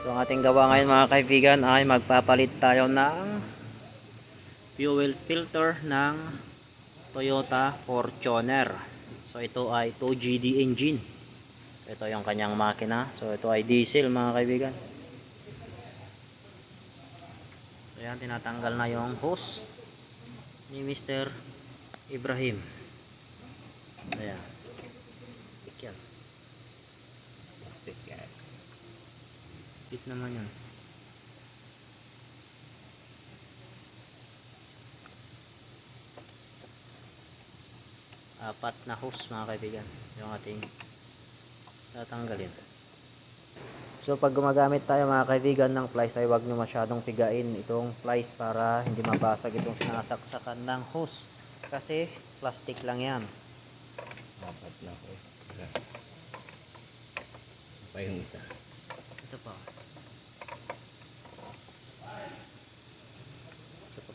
So ang ating gawa ngayon mga kaibigan ay magpapalit tayo ng fuel filter ng Toyota Fortuner. So ito ay 2GD engine. Ito yung kanyang makina. So ito ay diesel mga kaibigan. So yan tinatanggal na yung hose ni Mr. Ibrahim. Ayan. Yan. Plastic yan. Bit naman yun. Apat na hose mga kaibigan. Yung ating tatanggalin. So pag gumagamit tayo mga kaibigan ng flies ay huwag nyo masyadong pigain itong flies para hindi mabasag itong sinasaksakan ng hose. Kasi plastic lang yan. Apat na. Isa. Pa yung isa. Ito pa.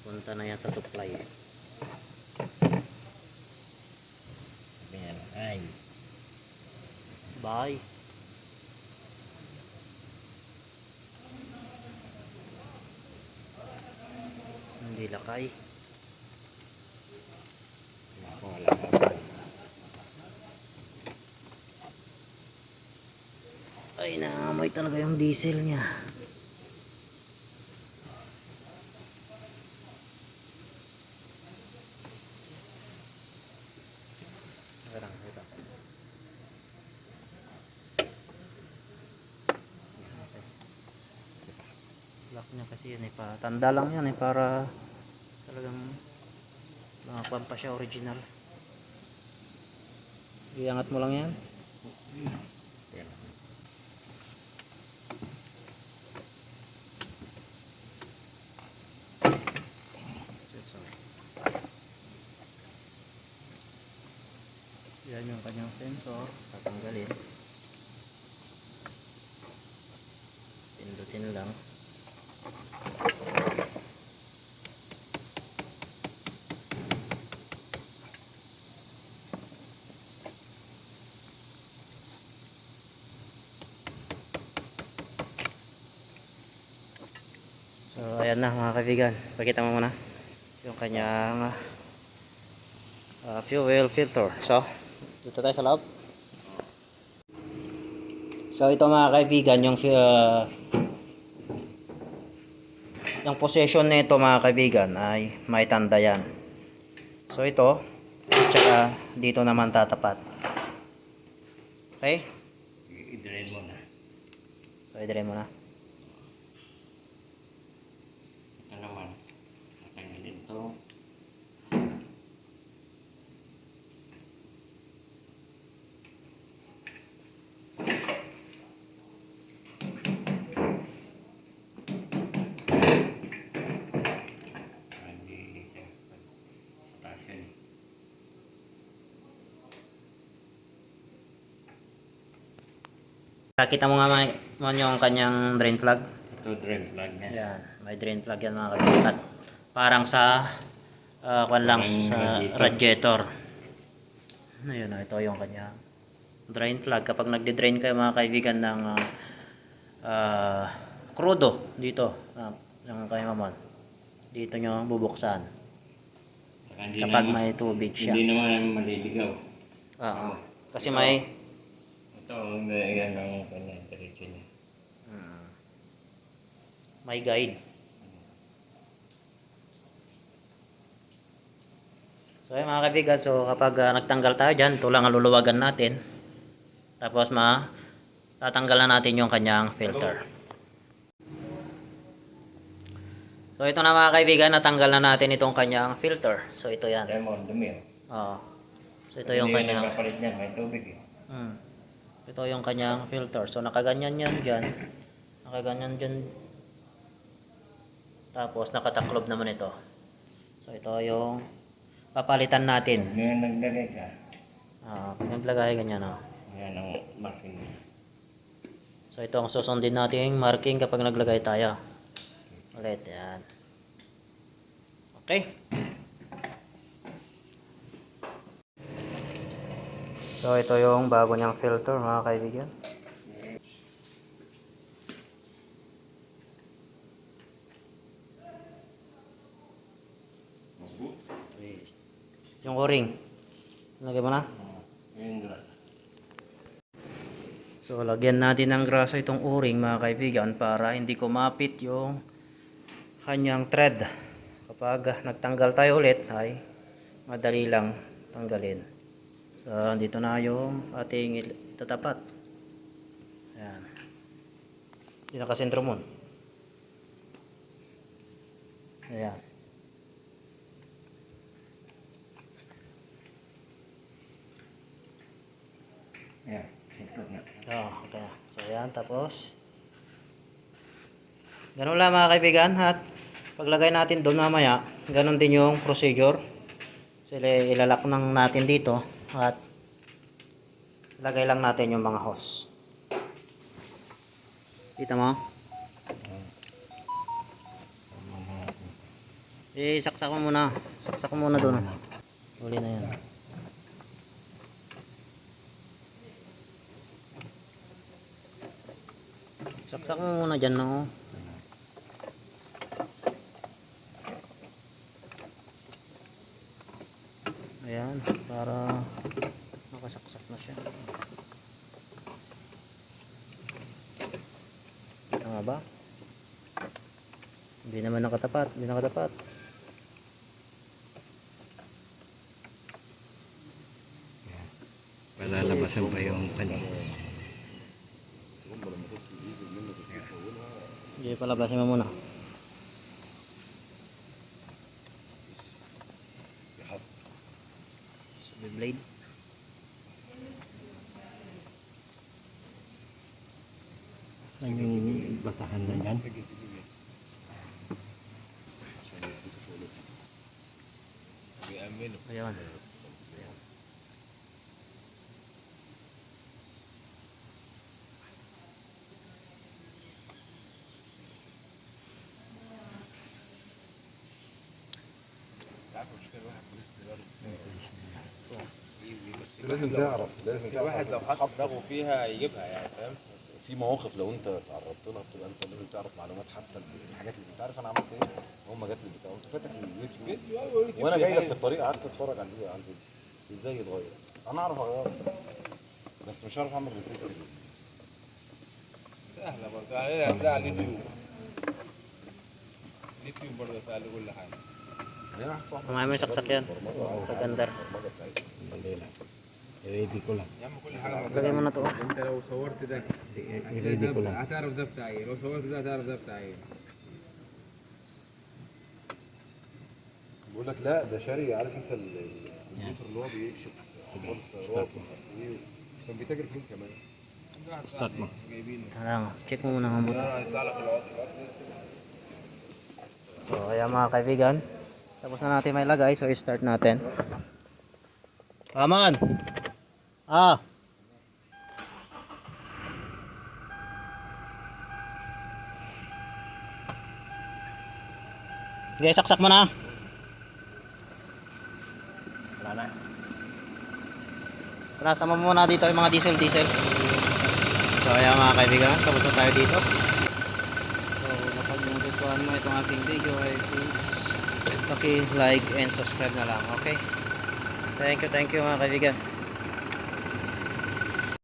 So papunta na yan sa supply. Niya, ay. Bye. Hindi lakay. Ako wala ka ba? Ay, naamoy talaga yung diesel niya. Niya kasi yan eh. Pa, tanda lang yan eh para talagang makakuha pa siya original. Iangat mo lang yan. Yan yung kanyang sensor. Tatanggalin. Pindutin lang. So ayan na mga kaibigan. Pakita mo muna yung kanyang uh, fuel filter. So, dito tayo sa loob. So, ito mga kaibigan, yung uh, yung possession nito mga kaibigan ay may tanda yan. So, ito, tsaka dito naman tatapat. Okay? I-drain mo na. So, idire mo na. Ito naman. Tatanggalin to. Hindi. Sa taas yan eh. Nakita mo nga ma- mo yung kanyang drain plug. Ito drain plug niya. Yan, may drain plug yan mga kaibigan. Parang sa uh, kwan lang Parang sa radiator. Ayun, na ito yung kanya drain plug. Kapag nagde-drain kayo mga kaibigan ng uh, uh, crudo dito, uh, yung kanya mamon. Dito nyo bubuksan Saka hindi kapag naman, may tubig siya. Hindi naman maliligaw. Oo. Kasi may Ito, ang yan ang kanya, diretso niya. mm, may guide. So ayun mga kaibigan, so kapag ah, nagtanggal tayo dyan, ito lang ang luluwagan natin. Tapos ma tatanggalan natin yung kanyang filter. So ito na mga kaibigan, natanggal na natin itong kanyang filter. So ito yan. Kaya mo, dumi oh. Oo. So ito yung Hindi kanyang nakapalit niya, may tubig eh. Hmm. Ito yung kanyang filter. So nakaganyan yan dyan. Nakaganyan dyan. Tapos nakataklob naman ito. So ito yung papalitan natin. Ngayon naglagay ka, Ah, naglagay ganyan oh. yan ang marking. So ito ang susundin nating marking kapag naglagay tayo. Ulit yan. Okay. So ito yung bago niyang filter mga kaibigan. Yung o-ring. Lagyan mo na? So lagyan natin ng grasa itong o-ring mga kaibigan para hindi kumapit yung kanyang thread. Kapag nagtanggal tayo ulit ay madali lang tanggalin. So, dito na yung ating itatapat. Ayan. Hindi nakasentro mo. Ayan. Yan. Sito na. Oh, okay. So, ayan. Tapos, ganun lang mga kaibigan. At paglagay natin doon mamaya, ganun din yung procedure. Sila ilalak lang natin dito. At lagay lang natin yung mga hose. Kita mo? Eh, saksak mo muna. Saksak mo muna doon. Uli na yan. Saksak mo muna dyan, no? Ayan, para makasaksak na siya. Tama ba? Hindi naman nakatapat, hindi nakatapat. Palalabasan pa yung kanya. Hindi palabasin mo muna. Sabi blade. Saan yung basahan na dyan? Ayan. بس لازم تعرف لازم بس تعرف الواحد لو حط دماغه فيها يجيبها يعني فاهم؟ بس في مواقف لو انت تعرضت لها بتبقى انت لازم تعرف معلومات حتى الحاجات اللي انت عارف أنا عملت إيه هم جات لي بتاع. قمت فاتح اليوتيوب. فيديو أيوه يوتيوب وأنا جاي لك في. الطريق قعدت أتفرج على الفيديو على الفيديو. إزاي يتغير؟ أنا أعرف أغيره بس مش عارف أعمل ريسيت سهلة برضه. يعني هتلاقي على اليوتيوب. اليوتيوب برضه هتلاقي كل حاجة. Mamaya may saksak yan. بتاعتها Bandila. I-ready ko lang. يا عم كل حاجة Lagay mo na to. انت لو صورت ده I-ready ko ده lang. هتعرف ده بتاع إيه لو صورت ده هتعرف ده بتاع إيه بيقول لك لا ده شاري عارف انت ال- ال- الكمبيوتر اللي هو بيكشف أخبار السيارات ومش عارف إيه كان بيتاجر فيه كمان. جايبينه Tara, check mo muna ang buto. هيطلع لك العقد So, ayan mga kaibigan. Tapos na natin may lagay. So, i-start natin. Come on! Ah! Okay, saksak mo na. Wala na. Panasan mo muna dito yung mga diesel diesel. So ayan mga kaibigan, tapos na tayo dito. So kapag nagustuhan mo itong aking video ay please paki-like and subscribe na lang, okay? Thank you, thank you mga kaibigan.